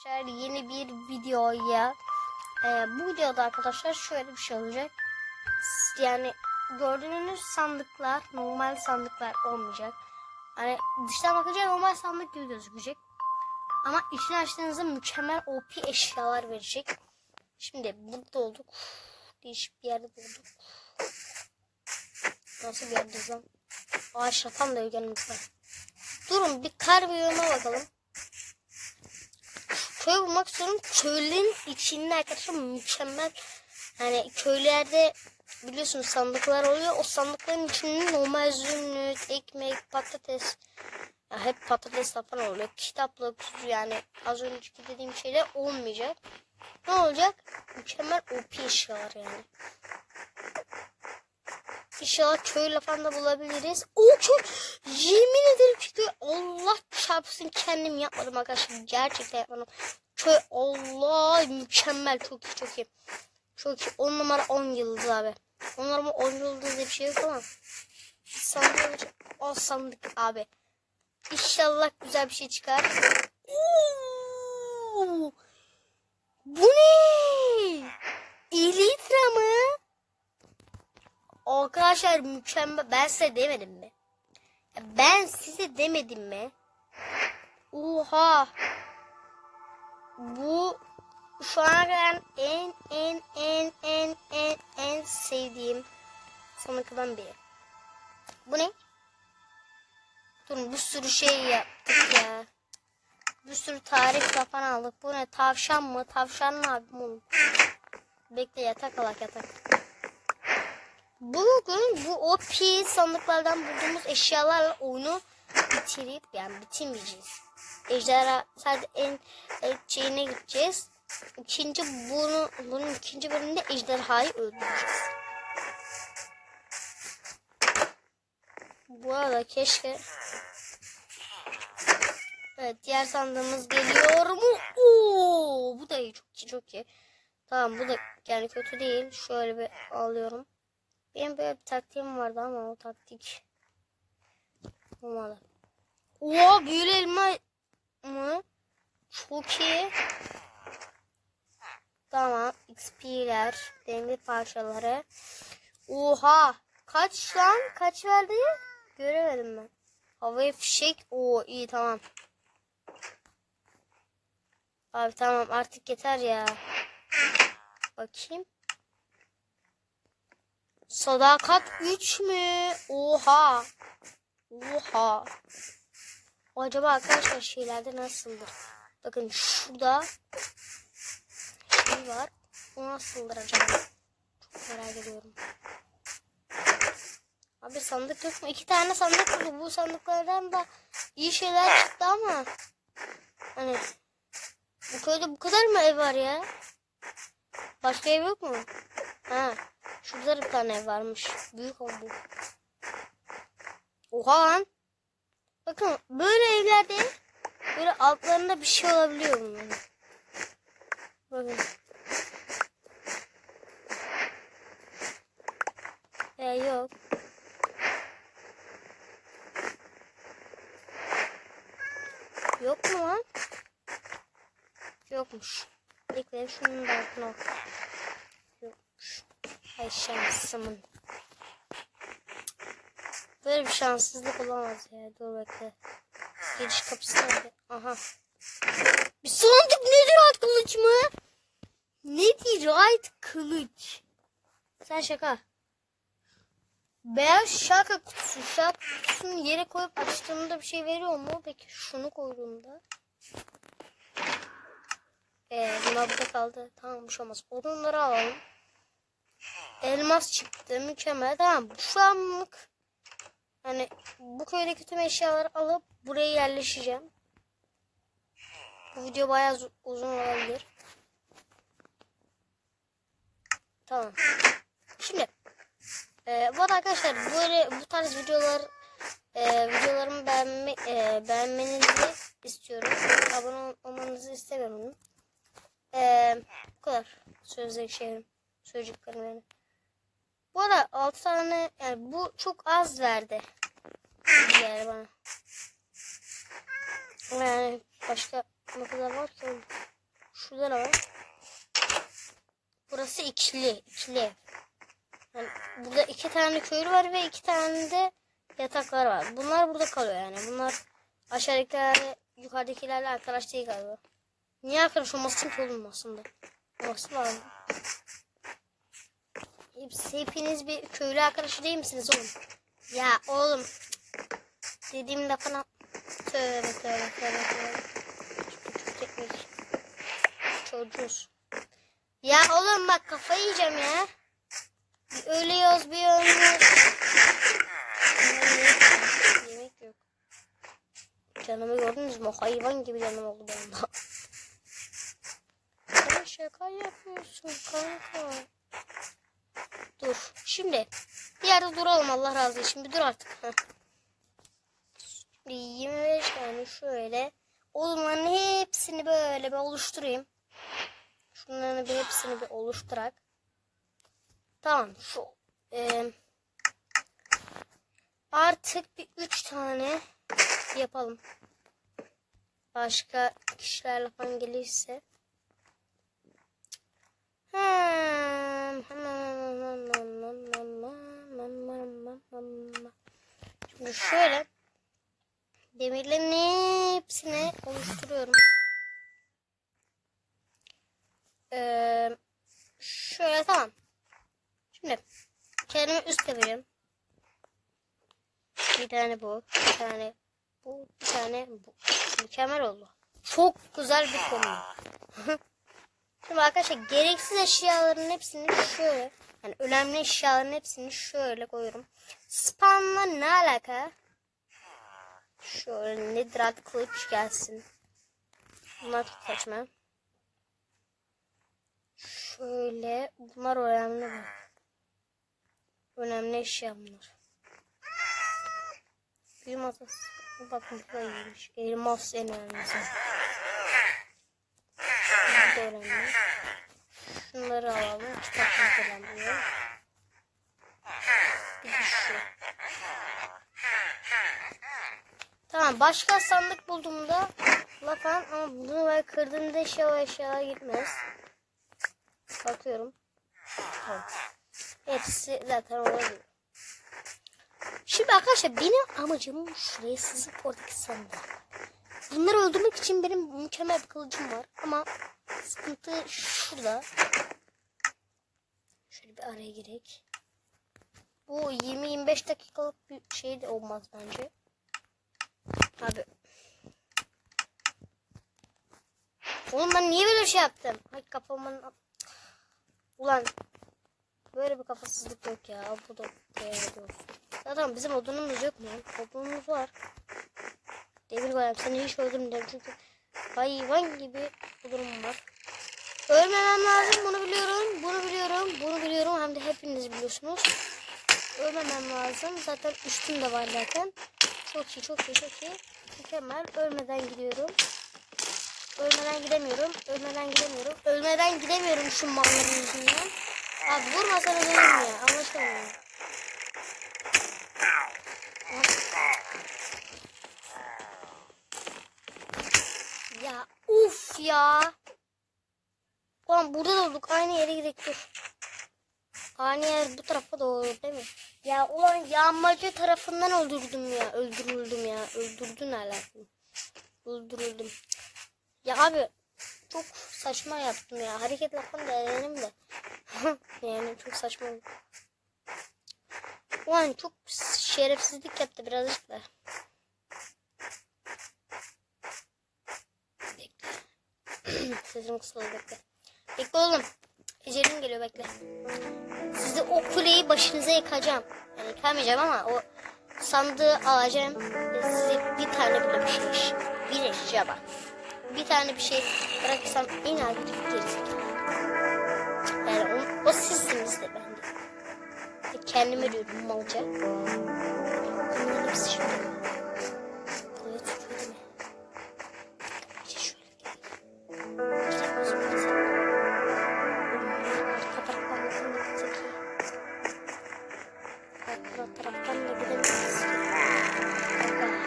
Arkadaşlar yeni bir videoya e, bu videoda arkadaşlar şöyle bir şey olacak. Yani gördüğünüz sandıklar normal sandıklar olmayacak. Hani dıştan bakınca normal sandık gibi gözükecek. Ama içini açtığınızda mükemmel OP eşyalar verecek. Şimdi burada olduk. Değişik bir yerde olduk. Nasıl bir yerdeyiz lan? Ağaç yapan da yanımızda. Durun bir kar biyoma bakalım. Köy bulmak istiyorum. Köylün içinde arkadaşlar mükemmel. Hani köylerde biliyorsunuz sandıklar oluyor. O sandıkların içinde normal zümrüt, ekmek, patates. Ya hep patates falan oluyor. Kitaplık yani az önceki dediğim şeyler olmayacak. Ne olacak? Mükemmel OP eşyalar yani. İnşallah köy falan da bulabiliriz. O köy yemin ederim ki Allah çarpsın kendim yapmadım arkadaşlar. Gerçekten yapmadım. Köy Allah mükemmel çok iyi çok iyi. Çok iyi. 10 numara 10 yıldız abi. 10 numara 10 yıldız diye bir şey yok ama. Sandık o sandık abi. İnşallah güzel bir şey çıkar. Oo! Bu ne? Elytra mı? Arkadaşlar mükemmel. Ben size demedim mi? Ben size demedim mi? Oha. Bu şu ana kadar en en en en en en sevdiğim sanatlardan biri. Bu ne? Durun bir sürü şey yaptık ya. Bir sürü tarif falan aldık. Bu ne? Tavşan mı? Tavşan ne abi oğlum? Bekle yatak alak yatak. Bugün bu OP sandıklardan bulduğumuz eşyalarla oyunu bitirip yani bitirmeyeceğiz. Ejderha sadece en en şeyine gideceğiz. İkinci bunu bunun ikinci bölümünde ejderhayı öldüreceğiz. Bu arada keşke Evet diğer sandığımız geliyor mu? Oo, bu da iyi çok iyi çok iyi. Tamam bu da yani kötü değil. Şöyle bir alıyorum. Benim böyle bir taktiğim vardı ama o taktik olmadı. Oo büyülü elma mı? Çok iyi. Tamam. XP'ler. Demir parçaları. Oha. Kaç lan? Kaç verdi? Göremedim ben. Havaya fişek. Oo iyi tamam. Abi tamam artık yeter ya. Bakayım. Sadakat 3 mü? Oha. Oha. Acaba arkadaşlar şeylerde nasıldır? Bakın şurada şey var. Bu nasıldır acaba? Çok merak ediyorum. Abi sandık yok mu? İki tane sandık buldu. Bu sandıklardan da iyi şeyler çıktı ama hani bu köyde bu kadar mı ev var ya? Başka ev yok mu? Ha. Şurada da bir tane varmış. Büyük o bu. Oha lan. Bakın böyle evlerde böyle altlarında bir şey olabiliyor bunların. Bakın. E yok. Yok mu lan? Yokmuş. Bekle şunun da altına. Ay şansımın. Böyle bir şanssızlık olamaz ya. Dur bekle. Giriş kapısı nerede? Aha. Bir sandık nedir right kılıç mı? Nedir right kılıç? Sen şaka. Beyaz şaka kutusu. Şaka kutusunu yere koyup açtığımda bir şey veriyor mu? Peki şunu koyduğumda. Ee, bunlar burada kaldı. Tamam bir şey olmaz. Odunları alalım. Elmas çıktı. Mükemmel. Tamam. Şu anlık hani bu köydeki tüm eşyaları alıp buraya yerleşeceğim. Bu video bayağı zu- uzun olabilir. Tamam. Şimdi e, bu arada arkadaşlar böyle bu tarz videolar e, videolarımı beğenme, e, beğenmenizi istiyorum. Abone ol- olmanızı istemiyorum. E, bu kadar. Sözleri şeyim. Söyleyeceklerim yani. Bu arada 6 tane yani bu çok az verdi. Yani bana. Yani başka ne kadar var ki? Şurada ne var? Burası ikili. ikili. Yani burada iki tane köylü var ve iki tane de yataklar var. Bunlar burada kalıyor yani. Bunlar aşağıdakilerle yukarıdakilerle arkadaş değil galiba. Niye arkadaş olmasın ki oğlum aslında? Olması lazım. Hepsi, hepiniz bir köylü arkadaşı değil misiniz oğlum? Ya oğlum. Dediğim lafına tövbe tövbe tövbe tövbe. Çocuk. Çocuğuz. Ya oğlum bak kafayı yiyeceğim ya. Bir ölüyoruz bir ölmüyoruz. Yemek, yok. Canımı gördünüz mü? Hayvan gibi canım oldu benim. Sen şaka yapıyorsun kanka. Dur. Şimdi bir yerde duralım Allah razı olsun. Bir dur artık. Heh. Şimdi 25 tane şöyle odunların hepsini böyle bir oluşturayım. Şunların bir hepsini bir oluşturak. Tamam. Şu e, artık bir üç tane yapalım. Başka kişilerle falan gelirse. Şimdi şöyle demirlerin hepsini oluşturuyorum. Ee, şöyle tamam. Şimdi kendime üst yapacağım. Bir tane bu, bir tane bu, bir tane bu. Mükemmel oldu. Çok güzel bir konu. Şimdi arkadaşlar gereksiz eşyaların hepsini şöyle yani önemli eşyaların hepsini şöyle koyuyorum. Spawn'la ne alaka? Şöyle nedrat kılıç gelsin. Bunlar çok saçma. Şöyle bunlar önemli? Önemli eşya bunlar. Büyü masası. Bakın bu da iyiymiş. Elmas en önemlisi. Önemli. Şunları alalım. Kitaplık önemli. Bir de şu. Tamam başka sandık bulduğumda lafan ama bunu ben kırdığımda eşya o eşyalar gitmez. Bakıyorum. Tamam. Hepsi zaten olabilir. Şimdi arkadaşlar benim amacım şuraya sızıp oradaki sandığa. Bunları öldürmek için benim mükemmel bir kılıcım var. Ama sıkıntı şurada. Şöyle bir araya girek. Bu 20-25 dakikalık bir şey de olmaz bence. Abi. Oğlum ben niye böyle şey yaptım? Ay kafamın... Ulan. Böyle bir kafasızlık yok ya. Bu da değerli olsun. Zaten bizim odunumuz yok mu? Odunumuz var. Demir golem seni hiç öldürmeyeceğim çünkü hayvan gibi odunum var. Ölmemem lazım bunu biliyorum. Bunu biliyorum. Bunu biliyorum. Hem de hepiniz biliyorsunuz. Ölmemem lazım. Zaten üstüm de var zaten. Çok iyi çok iyi çok iyi. Mükemmel. Ölmeden gidiyorum. Ölmeden gidemiyorum. Ölmeden gidemiyorum. Ölmeden gidemiyorum şu malların yüzünden. Abi vurmasana ölürüm ya. Anlaşılmıyor. Ya uf ya. Ulan burada da olduk. Aynı yere gidelim dur. Aynı yer bu tarafa doğru değil mi? Ya ulan yağmacı tarafından öldürdüm ya. Öldürüldüm ya. Öldürdün alakalı. Öldürüldüm. Ya abi çok saçma yaptım ya. Hareket da denedim de. yani çok saçma oldu. Ulan çok şerefsizlik yaptı birazcık da. Bekle. Sesim kısıldı bekle. Bekle oğlum. Ecelim geliyor bekle. Sizi o kuleyi başınıza yıkacağım. Yani yıkamayacağım ama o sandığı alacağım. Ve size bir tane bile bir şey. Bir eşya bak. Bir tane bir şey bırakırsam en adi gerizekalı. Yani o, o sizsiniz de ben de. Ve Kendime diyorum malca. Bunların hepsi şimdi. Taraftan da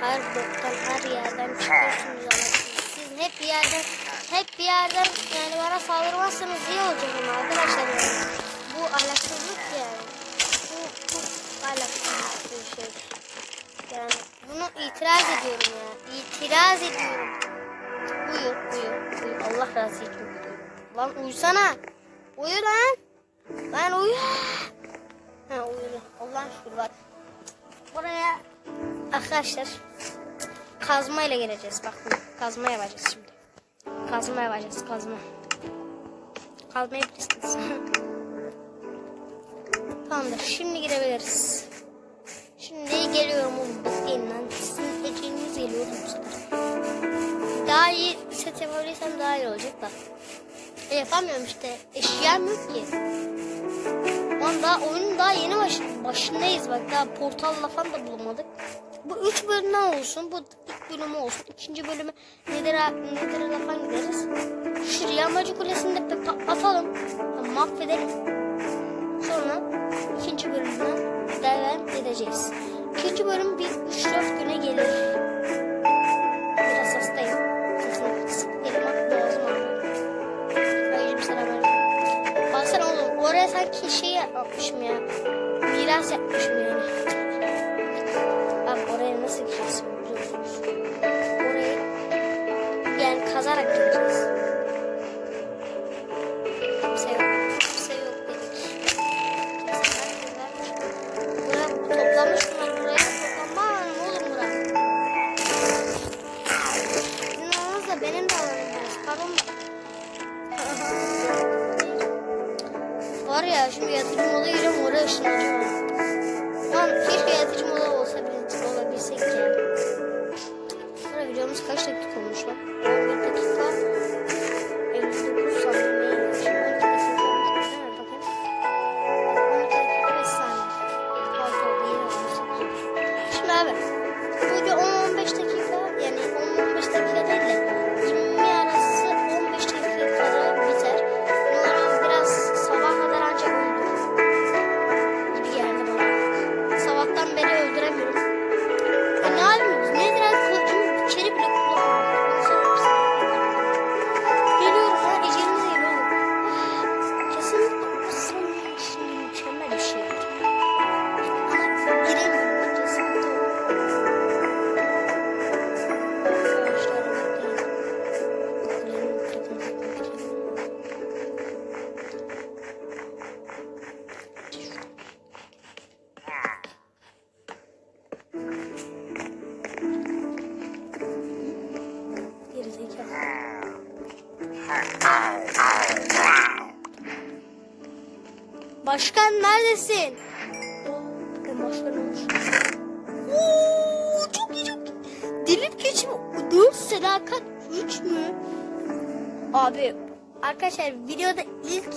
her boktan her yerden çıkıyorsunuz ama siz hep bir yerden hep bir yerden yani bana saldırmazsanız iyi olacak ama arkadaşlar yani. Bu ahlaksızlık yani. Bu çok ahlaksızlık bir şey. Yani bunu itiraz ediyorum ya. İtiraz ediyorum. Uyu, uyu, uyu. Allah razı olsun. Lan uyusana. Uyu lan. Lan uyu. Arkadaşlar kazma ile geleceğiz. Bak kazma yapacağız şimdi. Kazma yapacağız kazma. Kazma yapacağız. Tamamdır. Şimdi girebiliriz. Şimdi geliyorum oğlum. Bekleyin lan. Sizin sefer. Daha iyi set yapabilirsem daha iyi olacak da. E, yapamıyorum işte. Eşyam yok ki. Lan daha oyunun daha yeni baş, başındayız bak. Daha portalla falan da bulamadık. Bu üç bölümden olsun. Bu ilk bölümü olsun. İkinci bölümü Nether'a Nether'a falan gideriz. Şu yağmacı kulesini de patlatalım. Mahvedelim. Sonra ikinci bölümden devam edeceğiz. İkinci bölüm bir 3-4 güne gelir. Biraz hastayım. Sesim kısık. Elim boğazım ağrıyor. Aleyküm selam aleyküm. Baksana oğlum oraya sanki şey yapmışım ya. Miras yapmışım yani. Nasıl gideceğiz biliyorsunuz. Orayı yani kazarak gideceğiz. Kimse yok. Kimse yok dedik. Buraya toplamış mı? Buraya toplanmam oğlum buraya. Sizin aranızda benim de alanım. Pardon. Var ya şimdi yatırım moda gireceğim oraya ışınlanacağım. Lan keşke yatırım moda ya. Sonra videomuz kaç dakika olmuş lan? Başkan neredesin? Başkan olmuş. Oo, çok iyi çok iyi. Dilip geçimi 4 sadakat 3 mü? Abi arkadaşlar videoda ilk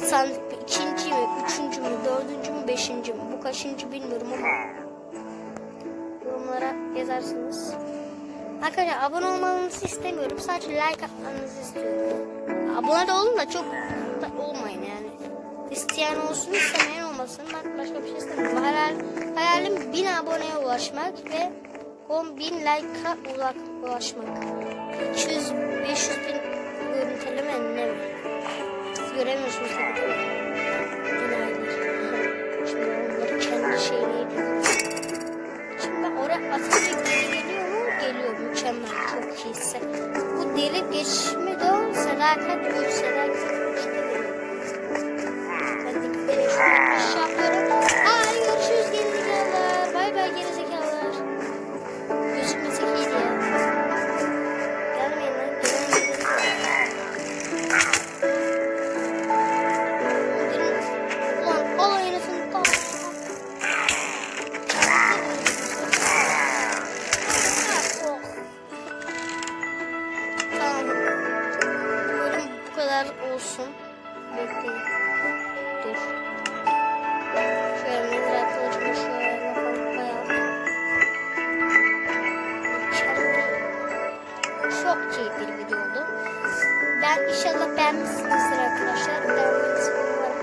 sandık ikinci mi, üçüncü mü, dördüncü mü, beşinci mi? Bu kaçıncı bilmiyorum ama yorumlara yazarsınız. Arkadaşlar abone olmanızı istemiyorum. Sadece like atmanızı istiyorum. Abone de olun da çok da olmayın. İsteyen olsun istemeyen olmasın. Ben başka bir şey istemiyorum. Hayal, hayalim 1000 aboneye ulaşmak ve 10 bin like'a ulak, ulaşmak. 200 500 bin görüntüleme ne göremiyorsunuz inşallah beğenmişsinizdir arkadaşlar. Beğendiyseniz umarım.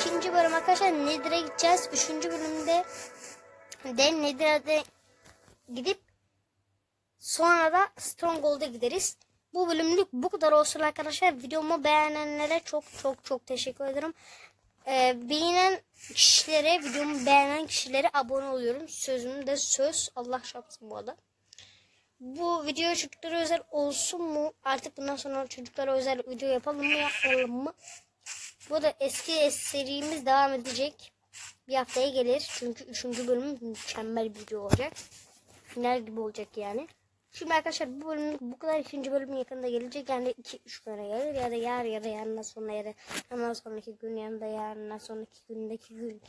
İkinci bölüm arkadaşlar Nedir'e gideceğiz. Üçüncü bölümde de Nedir'e gidip sonra da Stronghold'a gideriz. Bu bölümlük bu kadar olsun arkadaşlar. Videomu beğenenlere çok çok çok teşekkür ederim. Ee, beğenen kişilere, videomu beğenen kişilere abone oluyorum. Sözüm de söz. Allah şapsın bu arada. Bu video çocuklara özel olsun mu? Artık bundan sonra çocuklara özel video yapalım mı yapmayalım mı? Bu da eski serimiz devam edecek. Bir haftaya gelir. Çünkü 3. bölüm mükemmel bir video olacak. Final gibi olacak yani. Şimdi arkadaşlar bu bölümlük bu kadar. ikinci bölüm yakında gelecek. Yani 2-3 güne gelir. Ya da yarın ya da yarından sonra ya da hemen sonraki gün ya da yarından sonraki gündeki gün.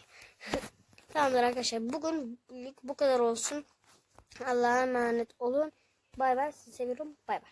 Tamamdır arkadaşlar. Bugün bu kadar olsun. Allah'a emanet olun. Bay bay. Sizi seviyorum. Bay bay.